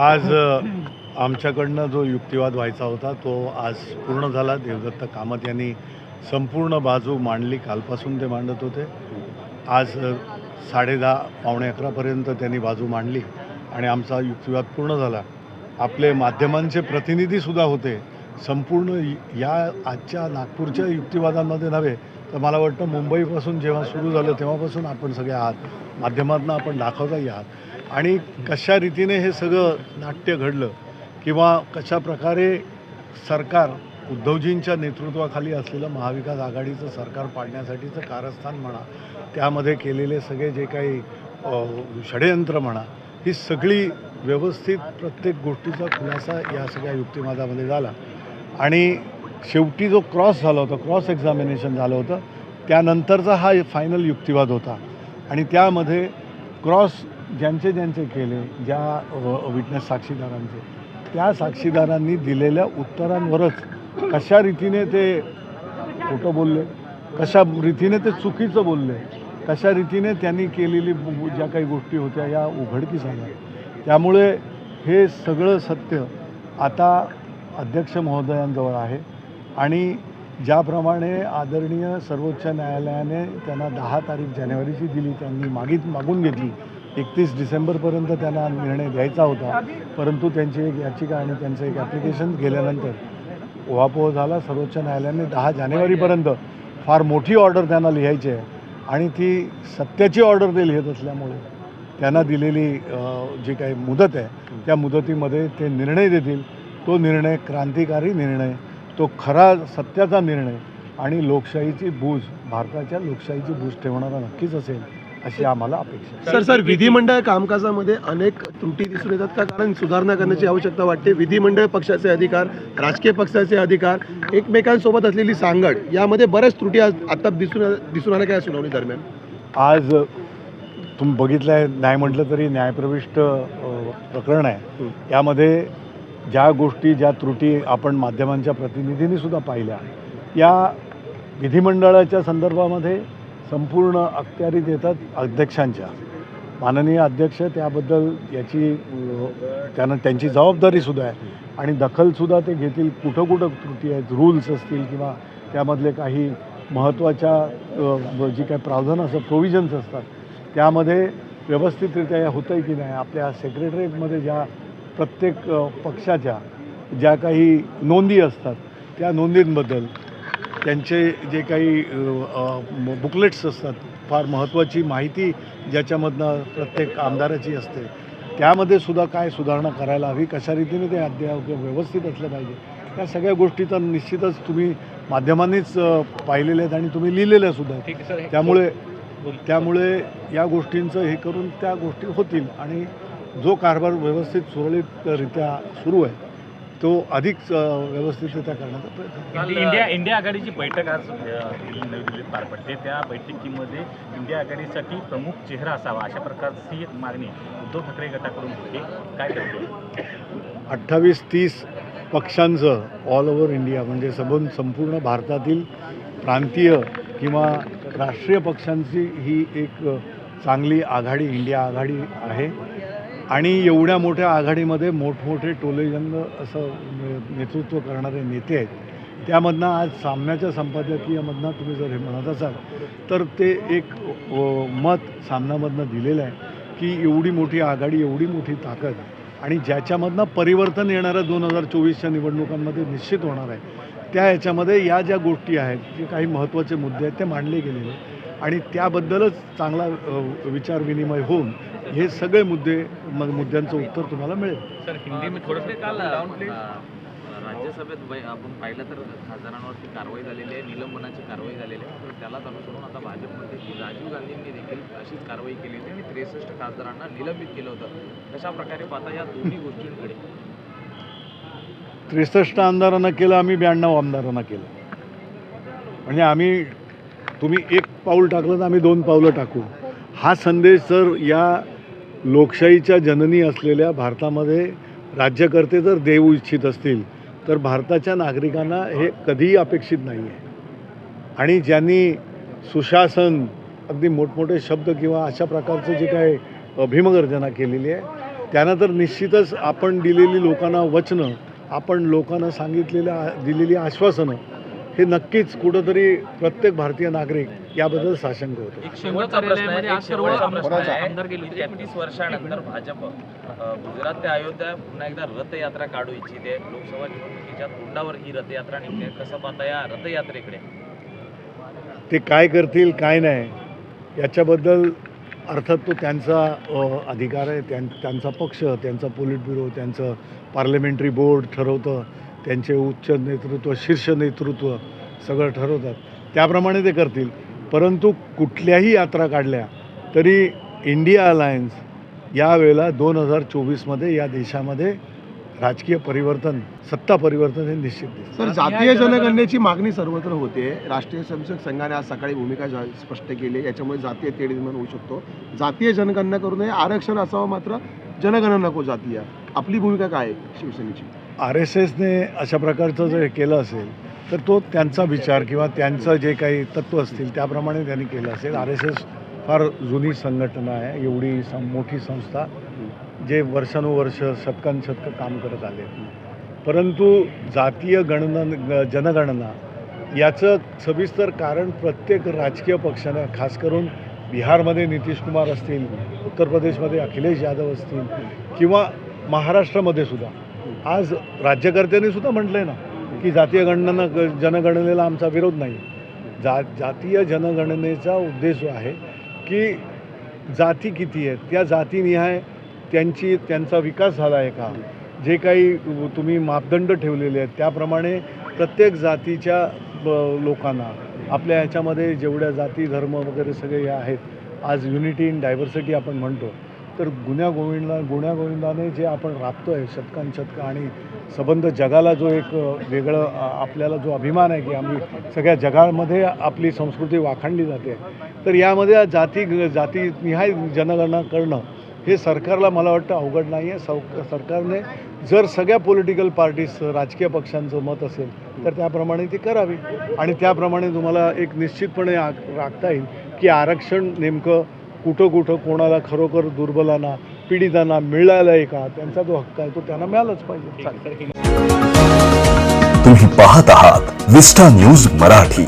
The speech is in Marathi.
आज आमच्याकडनं जो युक्तिवाद व्हायचा होता तो आज पूर्ण झाला. देवदत्त कामत यांनी संपूर्ण बाजू मांडली. कालपासून ते मांडत होते. आज साडेदहा पावणे अकरापर्यंत त्यांनी बाजू मांडली आणि आमचा युक्तिवाद पूर्ण झाला. आपले माध्यमांचे प्रतिनिधीसुद्धा होते. संपूर्ण या आजच्या नागपूरच्या युक्तिवादांमध्ये नव्हे तर मला वाटतं मुंबईपासून जेव्हा सुरू झालं तेव्हापासून आपण सगळे आहात. माध्यमातून आपण दाखवताही आहात. आणि कशा रीतीने हे सगळं नाट्य घडलं किंवा कशा प्रकारे सरकार उद्धवजींच्या नेतृत्वाखाली असलेलं महाविकास आघाडीचं सरकार पाडण्यासाठीचं कारस्थान म्हणा त्यामध्ये केलेले सगळे जे काही षडयंत्र म्हणा ही सगळी व्यवस्थित प्रत्येक गोष्टीचा खुलासा या सगळ्या युक्तिवादामध्ये झाला. आणि शेवटी जो क्रॉस झाला होता क्रॉस एक्झामिनेशन झालं होतं त्यानंतरचा हा फायनल युक्तिवाद होता. आणि त्यामध्ये क्रॉस ज्यांचे ज्यांचे केले ज्या विटनेस साक्षीदारांचे त्या साक्षीदारांनी दिलेल्या उत्तरांवरच कशा रीतीने ते खोटं बोलले कशा रीतीने ते चुकीचं बोलले कशा रीतीने त्यांनी केलेली ज्या काही गोष्टी होत्या या उघडकीस आल्या. त्यामुळे हे सगळं सत्य आता अध्यक्ष महोदयांजवळ आहे आणि ज्याप्रमाणे आदरणीय सर्वोच्च न्यायालयाने त्यांना दहा तारीख जानेवारीची दिली त्यांनी मागित मागून घेतली. एकतीस डिसेंबरपर्यंत त्यांना निर्णय द्यायचा होता. परंतु त्यांची एक याचिका आणि त्यांचं एक ॲप्लिकेशन गेल्यानंतर ओहापोह झाला. सर्वोच्च न्यायालयाने दहा जानेवारीपर्यंत फार मोठी ऑर्डर त्यांना लिहायची आहे. आणि ती सत्याची ऑर्डर ते लिहित असल्यामुळे त्यांना दिलेली जी काही मुदत आहे त्या मुदतीमध्ये ते निर्णय देतील. तो निर्णय क्रांतिकारी निर्णय तो खरा सत्याचा निर्णय आणि लोकशाहीची बूज भारताच्या लोकशाहीची बूज ठेवणारा नक्कीच असेल अशी आम्हाला अपेक्षा सर सर विधिमंडळ कामकाजामध्ये अनेक त्रुटी दिसून येतात का? कारण सुधारणा करण्याची आवश्यकता वाटते. विधिमंडळ पक्षाचे अधिकार राजकीय पक्षाचे अधिकार एकमेकांसोबत असलेली सांगड यामध्ये बऱ्याच त्रुटी आज आता दिसून दिसून आल्या काय सुनावणी दरम्यान? आज तुम्ही बघितलं आहे न्याय म्हटलं तरी न्यायप्रविष्ट प्रकरण आहे. यामध्ये ज्या गोष्टी ज्या त्रुटी आपण माध्यमांच्या प्रतिनिधींनीसुद्धा पाहिल्या या विधिमंडळाच्या संदर्भामध्ये संपूर्ण अखत्यारीत येतात अध्यक्षांच्या. माननीय अध्यक्ष त्याबद्दल याची त्यांना त्यांची जबाबदारीसुद्धा आहे. आणि दखलसुद्धा ते घेतील. कुठं कुठं त्रुटी आहेत रूल्स असतील किंवा त्यामधले काही महत्त्वाच्या जी काही प्रावधान असतात प्रोव्हिजन्स असतात त्यामध्ये व्यवस्थितरित्या होतं आहे की नाही? आपल्या सेक्रेटरीमध्ये ज्या प्रत्येक पक्षाच्या ज्या काही नोंदी असतात त्या नोंदींबद्दल त्यांचे जे काही बुकलेट्स असतात फार महत्त्वाची माहिती ज्याच्यामधनं प्रत्येक आमदाराची असते त्यामध्ये सुद्धा काय सुधारणा करायला हवी कशा रीतीने ते अद्याप व्यवस्थित असलं पाहिजे त्या सगळ्या गोष्टी तर निश्चितच तुम्ही माध्यमांनीच पाहिलेल्या आहेत आणि तुम्ही लिहिलेल्या सुद्धा आहेत. त्यामुळे त्यामुळे या गोष्टींचं हे करून त्या गोष्टी होतील आणि जो कारभार व्यवस्थित सुरळीतरित्या सुरू आहे तो अधिक व्यवस्थितरित्या करण्याचा प्रयत्न इंडिया इंडिया आघाडीची बैठक आज नवी दिल्लीत पार पडते त्या बैठकीमध्ये इंडिया आघाडीसाठी प्रमुख चेहरा असावा अशा प्रकारची एक मागणी उद्धव ठाकरे गटाकडून होती. काय करते अठ्ठावीस तीस पक्षांचं ऑल ओव्हर इंडिया म्हणजे सबून संपूर्ण भारतातील प्रांतीय किंवा राष्ट्रीय पक्षांची ही एक चांगली आघाडी इंडिया आघाडी आहे. आणि एवढ्या मोठ्या आघाडीमध्ये मोठमोठे टोलेजंग असं ने- नेतृत्व करणारे नेते आहेत. त्यामधनं आज सामन्याच्या संपादकीयमधनं तुम्ही जर हे म्हणत असाल तर ते एक मत सामन्यामधनं दिलेलं आहे की एवढी मोठी आघाडी एवढी मोठी ताकद आणि ज्याच्यामधनं परिवर्तन येणाऱ्या दोन हजार चोवीसच्या निवडणुकांमध्ये निश्चित होणार आहे. त्या ह्याच्यामध्ये या ज्या गोष्टी आहेत जे काही महत्त्वाचे मुद्दे आहेत ते मांडले गेलेले आहेत. आणि त्याबद्दलच चांगला विचारविनिमय होऊन हे सगळे मुद्दे मग मुद्द्यांचं उत्तर तुम्हाला मिळेल. सर हिंदी में थोडं काल राज्यसभेत आपण पाहिलं तर खासदारांवरती कारवाई झालेली आहे निलंबनाची कारवाई झालेली आहे. तर त्यालाच अनुसरून आता भाजपमध्ये राजीव गांधींनी देखील अशीच कारवाई केली होती आणि त्रेसष्ट खासदारांना निलंबित केलं होतं. कशा प्रकारे पाहता या दोन्ही गोष्टींकडे? त्रेसष्ट आमदारांना केलं आम्ही ब्याण्णव आमदारांना केलं. म्हणजे आम्ही तुम्ही एक पाऊल टाकलं तर आम्ही दोन पावलं टाकू. हा संदेश जर या लोकशाहीच्या जननी असलेल्या भारतामध्ये राज्यकर्ते जर देऊ इच्छित असतील तर भारताच्या नागरिकांना हे कधीही अपेक्षित नाही आहे आणि ज्यांनी सुशासन अगदी मोठमोठे शब्द किंवा अशा प्रकारचं जे काय अभिमगर्जना केलेली आहे त्यानंतर निश्चितच आपण दिलेली लोकांना वचनं आपण लोकांना सांगितलेल्या दिलेली आश्वासनं हे नक्कीच कुठंतरी प्रत्येक भारतीय नागरिक याबद्दल साशंक होतो. भाजप गुजरात ते अयोध्या पुन्हा एकदा रथयात्रा काढू इच्छिते. लोकसभा निवडणुकीच्या तोंडावर ही रथयात्रा निघते. कसं पाहता या रथयात्रेकडे. ते काय करतील काय नाही याच्याबद्दल अर्थात तो त्यांचा अधिकार आहे त्यां त्यांचा पक्ष त्यांचा पोलिट ब्युरो त्यांचं पार्लमेंटरी बोर्ड ठरवतं. त्यांचे उच्च नेतृत्व शीर्ष नेतृत्व सगळं ठरवतात. त्याप्रमाणे ते करतील. परंतु कुठल्याही यात्रा काढल्या तरी इंडिया अलायन्स यावेळेला दोन हजार चोवीसमध्ये या देशामध्ये राजकीय परिवर्तन सत्ता परिवर्तन हे निश्चित सर जातीय जनगणनेची मागणी सर्वत्र होते. राष्ट्रीय स्वयंसेवक संघाने आज सकाळी भूमिका जा- स्पष्ट केली याच्यामुळे जातीय तेढ निर्माण होऊ शकतो. जातीय जनगणना करू नये. आरक्षण असावं मात्र जनगणना नको जातीय. आपली भूमिका काय आहे शिवसेनेची? आर एस एसने अशा प्रकारचं जर हे केलं असेल तर तो त्यांचा विचार किंवा त्यांचं जे काही तत्त्व असतील त्याप्रमाणे त्यांनी केलं असेल. आर एस एस फार जुनी संघटना आहे एवढी सं मोठी संस्था जे वर्षानुवर्ष शतकांशतकं काम करत आले. परंतु जातीय गणना ग- जनगणना याचं सविस्तर कारण प्रत्येक राजकीय पक्षानं खास करून बिहारमध्ये नितीश कुमार असतील उत्तर प्रदेशमध्ये अखिलेश यादव असतील किंवा महाराष्ट्रामध्ये सुद्धा आज राज्यकर्त्यांनी सुद्धा म्हटलं आहे ना की जातीय गणना ग- जनगणनेला आमचा विरोध नाही. जा जातीय जनगणनेचा उद्देश आहे की जाती किती आहेत त्या जातीनिहाय त्यांची त्यांचा विकास झाला आहे का? जे काही तुम्ही मापदंड ठेवलेले आहेत त्याप्रमाणे प्रत्येक जातीच्या ब- लोकांना आपल्या ह्याच्यामध्ये जेवढ्या जाती धर्म वगैरे सगळे हे आहेत आज युनिटी इन डायव्हर्सिटी आपण म्हणतो. तर गुण्यागोविंदा गुण्यागोविंदाने जे आपण राबतो आहे शतकांशतकं आणि सबंध जगाला जो एक वेगळं आपल्याला जो अभिमान आहे की आम्ही सगळ्या जगामध्ये आपली संस्कृती वाखाणली जाते. तर यामध्ये जाती जातीनिहाय जनगणना करणं हे सरकारला मला वाटतं अवघड नाही आहे सौ सरकारने जर सगळ्या पॉलिटिकल पार्टीज राजकीय पक्षांचं मत असेल तर त्याप्रमाणे ती करावी. आणि त्याप्रमाणे तुम्हाला एक निश्चितपणे आ राखता येईल की आरक्षण नेमकं कुठं कुठं कोणाला खरोखर दुर्बलांना पीडितांना मिळाला आहे का? त्यांचा जो हक्क आहे तो त्यांना मिळालाच पाहिजे. तुम्ही पाहत आहात विस्टा न्यूज मराठी.